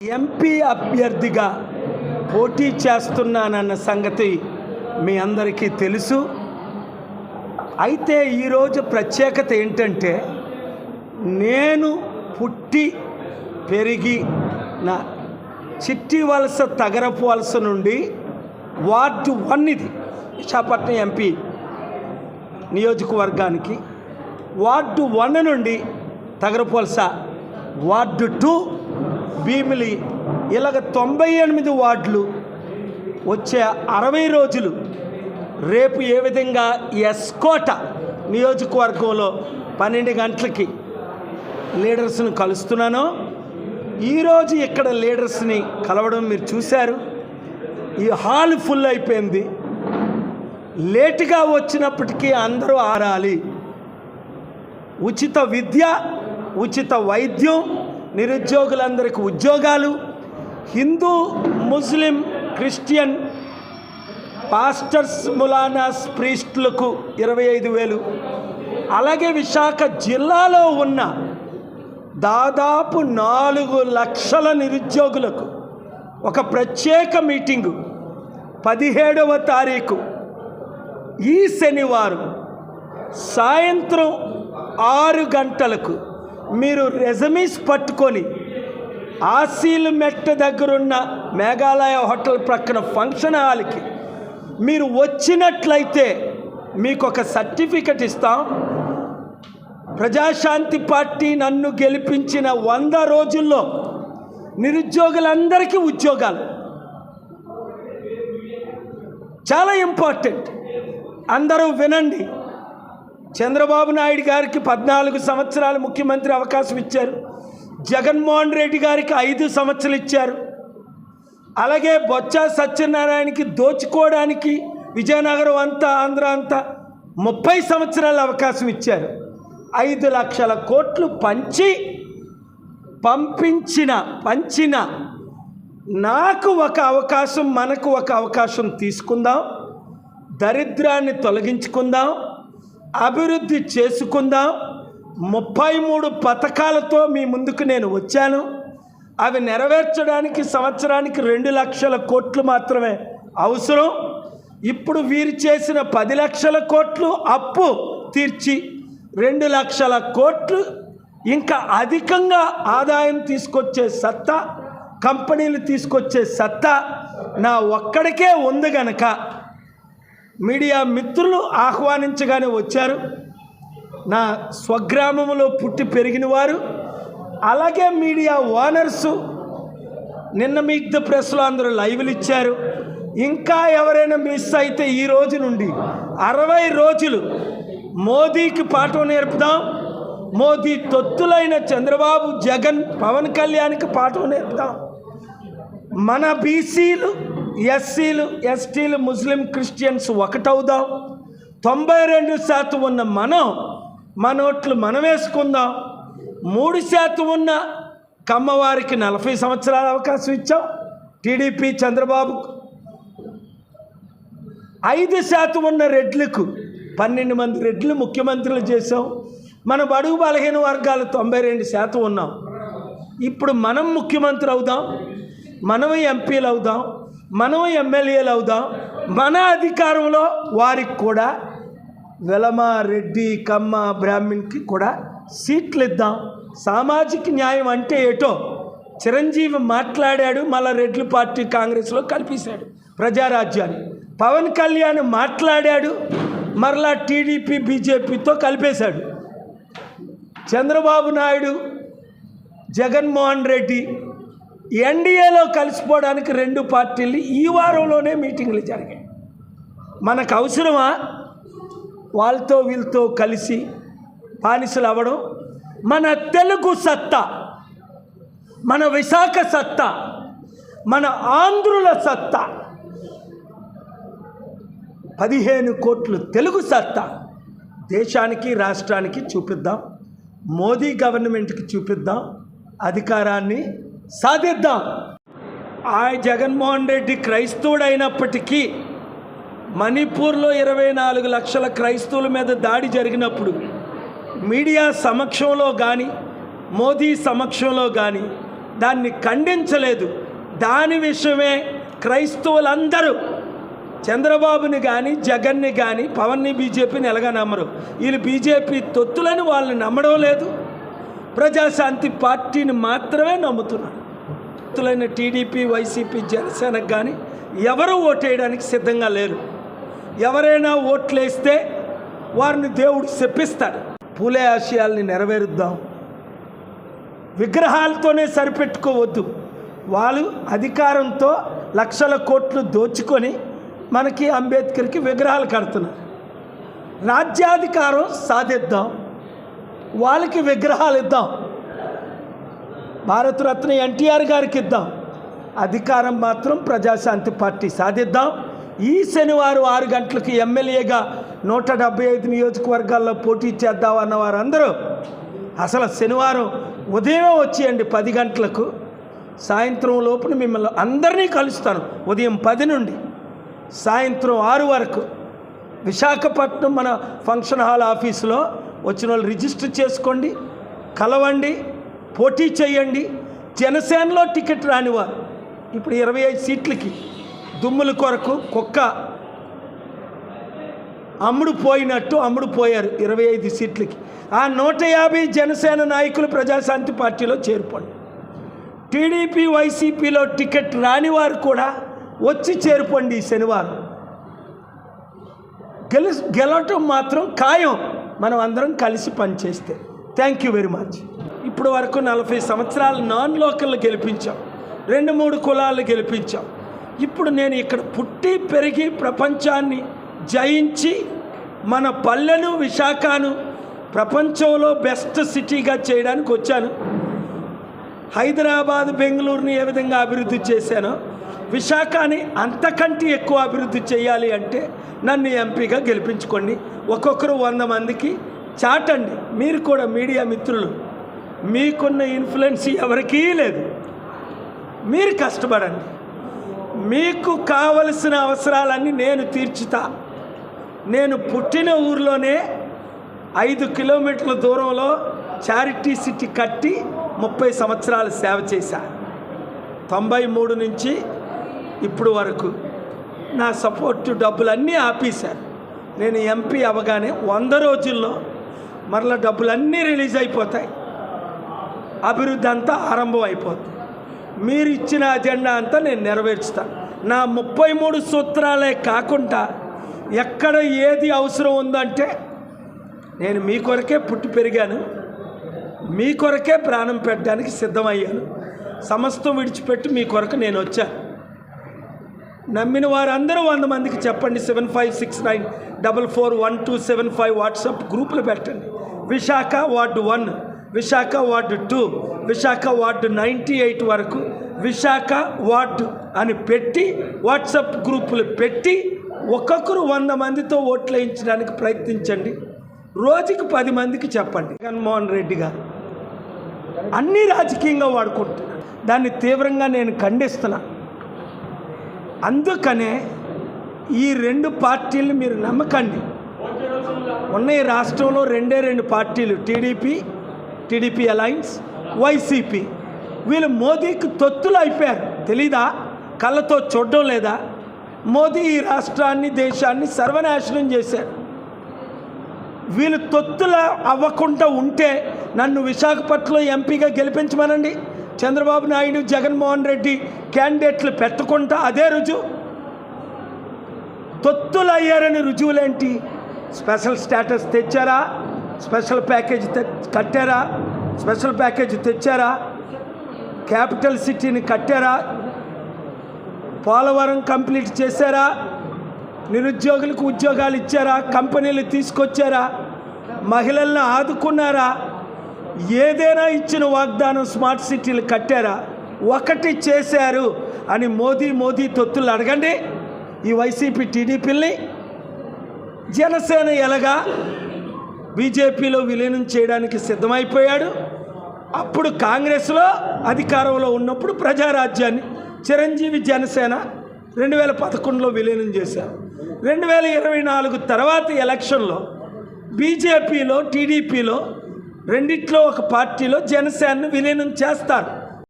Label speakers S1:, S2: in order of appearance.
S1: MP అభ్యర్థిగా పోటీ చేస్తున్నానన్న సంగతి మీ అందరికీ తెలుసు. అయితే ఈరోజు ప్రత్యేకత ఏంటంటే నేను పుట్టి పెరిగి నా చిట్టి వలస తగరపు వలస నుండి వార్డు వన్ ఇది విశాఖపట్నం ఎంపీ నియోజకవర్గానికి వార్డు వన్ నుండి తగరపు వలస వార్డు టూ భీమిలి ఇలాగ తొంభై ఎనిమిది వార్డులు వచ్చే అరవై రోజులు రేపు ఏ విధంగా ఎస్కోట నియోజకవర్గంలో పన్నెండు గంటలకి లీడర్స్ని కలుస్తున్నానో ఈరోజు ఇక్కడ లీడర్స్ని కలవడం మీరు చూశారు. ఈ హాల్ ఫుల్ అయిపోయింది. లేటుగా వచ్చినప్పటికీ అందరూ ఆరాలి. ఉచిత విద్య ఉచిత వైద్యం నిరుద్యోగులందరికీ ఉద్యోగాలు హిందూ ముస్లిం క్రిస్టియన్ పాస్టర్స్ ములానాస్ ప్రీస్టులకు ఇరవై ఐదు వేలు. అలాగే విశాఖ జిల్లాలో ఉన్న దాదాపు నాలుగు లక్షల నిరుద్యోగులకు ఒక ప్రత్యేక మీటింగు పదిహేడవ తారీఖు. ఈ శనివారం సాయంత్రం ఆరు గంటలకు మీరు రెజమీస్ పట్టుకొని ఆసీల్ మెట్ట దగ్గరున్న మేఘాలయ హోటల్ ప్రక్కన ఫంక్షన్ హాల్కి మీరు వచ్చినట్లయితే మీకు ఒక సర్టిఫికెట్ ఇస్తాం. ప్రజాశాంతి పార్టీ నన్ను గెలిపించిన వంద రోజుల్లో నిరుద్యోగులందరికీ ఉద్యోగాలు. చాలా ఇంపార్టెంట్ అందరూ వినండి. చంద్రబాబు నాయుడు గారికి పద్నాలుగు సంవత్సరాలు ముఖ్యమంత్రి అవకాశం ఇచ్చారు. జగన్మోహన్ రెడ్డి గారికి ఐదు సంవత్సరాలు ఇచ్చారు. అలాగే బొత్స సత్యనారాయణకి దోచుకోవడానికి విజయనగరం అంతా ఆంధ్ర అంతా ముప్పై సంవత్సరాల అవకాశం ఇచ్చారు. ఐదు లక్షల కోట్లు పంచి పంపించిన పంచిన నాకు ఒక అవకాశం మనకు ఒక అవకాశం తీసుకుందాం. దరిద్రాన్ని తొలగించుకుందాం. అభివృద్ధి చేసుకుందాం. ముప్పై మూడు పథకాలతో మీ ముందుకు నేను వచ్చాను. అవి నెరవేర్చడానికి సంవత్సరానికి రెండు లక్షల కోట్లు మాత్రమే అవసరం. ఇప్పుడు వీరు చేసిన పది లక్షల కోట్లు అప్పు తీర్చి రెండు లక్షల కోట్లు ఇంకా అధికంగా ఆదాయం తీసుకొచ్చే సత్తా కంపెనీలు తీసుకొచ్చే సత్తా నా ఒక్కడికే ఉంది గనక. మీడియా మిత్రులు ఆహ్వానించగానే వచ్చారు. నా స్వగ్రామంలో పుట్టి పెరిగిన వారు అలాగే మీడియా ఓనర్సు నిన్న మీట్ ద ప్రెస్లో అందరూ లైవ్లు ఇచ్చారు. ఇంకా ఎవరైనా మిస్ అయితే ఈ రోజు నుండి అరవై రోజులు మోదీకి పాఠం నేర్పుదాం. మోదీ తొత్తులైన చంద్రబాబు జగన్ పవన్ కళ్యాణ్కి పాఠం నేర్పుదాం. మన బీసీలు ఎస్సీలు ఎస్టీలు ముస్లిం క్రిస్టియన్స్ ఒకటవుదాం. తొంభై రెండు శాతం ఉన్న మనం మన ఓట్లు మనం వేసుకుందాం. మూడు శాతం ఉన్న కమ్మవారికి నలభై సంవత్సరాల అవకాశం ఇచ్చాం. టీడీపీ చంద్రబాబుకు ఐదు శాతం ఉన్న రెడ్లకు పన్నెండు మంది రెడ్లు ముఖ్యమంత్రులు చేసాం మన బడుగు బలహీన వర్గాలు తొంభై రెండు శాతం ఉన్నాం. ఇప్పుడు మనం ముఖ్యమంత్రి అవుదాం. మనం ఎంపీలు అవుదాం. మనం ఎమ్మెల్యేలు అవుదాం. మన అధికారంలో వారికి కూడా వెలమ రెడ్డి కమ్మ బ్రాహ్మణ్కి కూడా సీట్లు ఇద్దాం సామాజిక న్యాయం అంటే ఏటో? చిరంజీవి మాట్లాడాడు మళ్ళా రెడ్లు పార్టీ కాంగ్రెస్లో కల్పించాడు ప్రజారాజ్యాన్ని. పవన్ కళ్యాణ్ మాట్లాడాడు మరలా టీడీపీ బీజేపీతో కలిపేశాడు. చంద్రబాబు నాయుడు జగన్మోహన్ రెడ్డి ఎన్డీఏలో కలిసిపోవడానికి రెండు పార్టీలు ఈ వారంలోనే మీటింగ్లు జరిగాయి. మనకు అవసరమా? వాళ్ళతో వీళ్ళతో కలిసి బానిసలు అవ్వడం? మన తెలుగు సత్తా మన విశాఖ సత్తా మన ఆంధ్రుల సత్తా పదిహేను కోట్లు తెలుగు సత్తా దేశానికి రాష్ట్రానికి చూపిద్దాం. మోదీ గవర్నమెంట్కి చూపిద్దాం. అధికారాన్ని సాధిద్దాం. ఆ జగన్మోహన్ రెడ్డి క్రైస్తవుడైనప్పటికీ మణిపూర్లో ఇరవై నాలుగు లక్షల క్రైస్తవుల మీద దాడి జరిగినప్పుడు మీడియా సమక్షంలో కానీ మోదీ సమక్షంలో కానీ దాన్ని ఖండించలేదు. దాని విషయమే క్రైస్తవులందరూ చంద్రబాబుని కానీ జగన్ని కానీ పవన్ని బీజేపీని ఎలాగా నమ్మరు? వీళ్ళు బీజేపీ తొత్తులని వాళ్ళని నమ్మడం లేదు. ప్రజాశాంతి పార్టీని మాత్రమే నమ్ముతున్నారు. శక్తులైన టీడీపీ వైసీపీ జనసేనకు కానీ ఎవరు ఓటేయడానికి సిద్ధంగా లేరు. ఎవరైనా ఓట్లేస్తే వారిని దేవుడు శప్పిస్తాడు పూలే ఆశయాల్ని నెరవేరుద్దాం. విగ్రహాలతోనే సరిపెట్టుకోవద్దు. వాళ్ళు అధికారంతో లక్షల కోట్లు దోచుకొని మనకి అంబేద్కర్కి విగ్రహాలు కడుతున్నారు. రాజ్యాధికారం సాధిద్దాం. వాళ్ళకి విగ్రహాలు ఇద్దాం. భారతరత్న ఎన్టీఆర్ గారికి ఇద్దాం అధికారం మాత్రం ప్రజాశాంతి పార్టీ సాధిద్దాం. ఈ శనివారం ఆరు గంటలకు ఎమ్మెల్యేగా నూట డెబ్బై ఐదు నియోజకవర్గాల్లో పోటీ చేద్దాం అన్న వారందరూ అసలు శనివారం ఉదయమే వచ్చేయండి పది గంటలకు. సాయంత్రం లోపున మిమ్మల్ని అందరినీ కలుస్తాను ఉదయం పది నుండి. సాయంత్రం ఆరు వరకు. విశాఖపట్నం మన ఫంక్షన్ హాల్ ఆఫీసులో వచ్చిన వాళ్ళు రిజిస్టర్ చేసుకోండి కలవండి. పోటీ చేయండి. జనసేనలో టికెట్ రానివారు ఇప్పుడు ఇరవై ఐదు సీట్లకి దుమ్ముల కొరకు కుక్క అమ్ముడు పోయినట్టు అమ్ముడు పోయారు ఇరవై ఐదు సీట్లకి. ఆ నూట యాభై జనసేన నాయకులు ప్రజాశాంతి పార్టీలో చేరుకోండి. టీడీపీ వైసీపీలో టికెట్ రాని వారు కూడా వచ్చి చేరుకోండి శనివారం. గెలు గెలవటం మాత్రం ఖాయం. మనం అందరం కలిసి పనిచేస్తే. Thank you very much. ఇప్పుడు వరకు నలభై సంవత్సరాలు నాన్ లోకల్ గెలిపించాం. రెండు మూడు కులాలు గెలిపించాం. ఇప్పుడు నేను ఇక్కడ పుట్టి పెరిగి ప్రపంచాన్ని జయించి మన పల్లెను విశాఖను ప్రపంచంలో బెస్ట్ సిటీగా చేయడానికి వచ్చాను. హైదరాబాద్ బెంగళూరుని ఏ విధంగా అభివృద్ధి చేశానో విశాఖని అంతకంటే ఎక్కువ అభివృద్ధి చేయాలి అంటే నన్ను ఎంపీగా గెలిపించుకోండి. ఒక్కొక్కరు వంద మందికి చాటండి. మీరు కూడా మీడియా మిత్రులు. మీకున్న ఇన్ఫ్లుయెన్స్ ఎవరికీ లేదు. మీరు కష్టపడండి. మీకు కావలసిన అవసరాలన్నీ నేను తీర్చుతా. నేను పుట్టిన ఊర్లోనే ఐదు కిలోమీటర్ల దూరంలో చారిటీ సిటీ కట్టి ముప్పై సంవత్సరాలు సేవ చేశా. తొంభై మూడు నుంచి ఇప్పుడు వరకు నా సపోర్ట్ డబ్బులన్నీ ఆపేశారు. నేను ఎంపీ అవగానే వంద రోజుల్లో మరలా డబ్బులన్నీ రిలీజ్ అయిపోతాయి. అభివృద్ధి అంతా ఆరంభం అయిపోతుంది మీరు ఇచ్చిన అజెండా అంతా నేను నెరవేర్చుతాను నా ముప్పై మూడు సూత్రాలే కాకుండా ఎక్కడ ఏది అవసరం ఉందంటే నేను మీ కొరకే పుట్టి పెరిగాను. మీ కొరకే ప్రాణం పెట్టడానికి సిద్ధమయ్యాను. సమస్తం విడిచిపెట్టి మీ కొరకు నేను వచ్చాను నమ్మిన వారందరూ వంద మందికి చెప్పండి. Seven five six nine double four one two seven five WhatsApp గ్రూపులు పెట్టండి. Visakha ward one. Visakha ward two Visakha ward ninety eight వరకు విశాఖ వార్డు అని పెట్టి వాట్సాప్ గ్రూపులు పెట్టి ఒక్కొక్కరు వంద మందితో ఓట్లు వేయించడానికి ప్రయత్నించండి. రోజుకి పది మందికి చెప్పండి. జగన్మోహన్ రెడ్డి గారు అన్నీ రాజకీయంగా వాడుకుంటున్నారు. దాన్ని తీవ్రంగా నేను ఖండిస్తున్నా. అందుకనే ఈ రెండు పార్టీలు మీరు నమ్మకండి. ఉన్న ఈ రాష్ట్రంలో రెండే రెండు పార్టీలు టీడీపీ టీడీపీ అలయన్స్ వైసీపీ. వీళ్ళు మోదీకి తొత్తులు అయిపోయారు. తెలీదా? కళ్ళతో చూడడం లేదా? మోదీ ఈ రాష్ట్రాన్ని దేశాన్ని సర్వనాశనం చేశారు. వీళ్ళు తొత్తుల అవ్వకుండా ఉంటే నన్ను విశాఖపట్నంలో ఎంపీగా గెలిపించమనండి. చంద్రబాబు నాయుడు జగన్మోహన్ రెడ్డి క్యాండిడేట్లు పెట్టకుండా అదే రుజువు. తొత్తులు అయ్యారని రుజువులేంటి? స్పెషల్ స్టేటస్ తెచ్చారా? స్పెషల్ ప్యాకేజ్ తె కట్టారా? స్పెషల్ ప్యాకేజ్ తెచ్చారా? క్యాపిటల్ సిటీని కట్టారా? పోలవరం కంప్లీట్ చేశారా? నిరుద్యోగులకు ఉద్యోగాలు ఇచ్చారా? కంపెనీలు తీసుకొచ్చారా? మహిళలను ఆదుకున్నారా? ఏదైనా ఇచ్చిన వాగ్దానం స్మార్ట్ సిటీలు కట్టారా? ఒకటి చేశారు అని మోదీ మోదీ తొత్తులు అడగండి. ఈ వైసీపీ టీడీపీని జనసేన ఎలాగా బీజేపీలో విలీనం చేయడానికి సిద్ధమైపోయాడు. అప్పుడు కాంగ్రెస్లో అధికారంలో ఉన్నప్పుడు ప్రజారాజ్యాన్ని చిరంజీవి జనసేన రెండు వేల పదకొండులో విలీనం చేశారు. రెండు వేల ఇరవై నాలుగు తర్వాత ఎలక్షన్లో బీజేపీలో టీడీపీలో రెండిట్లో ఒక పార్టీలో జనసేనను విలీనం చేస్తారు.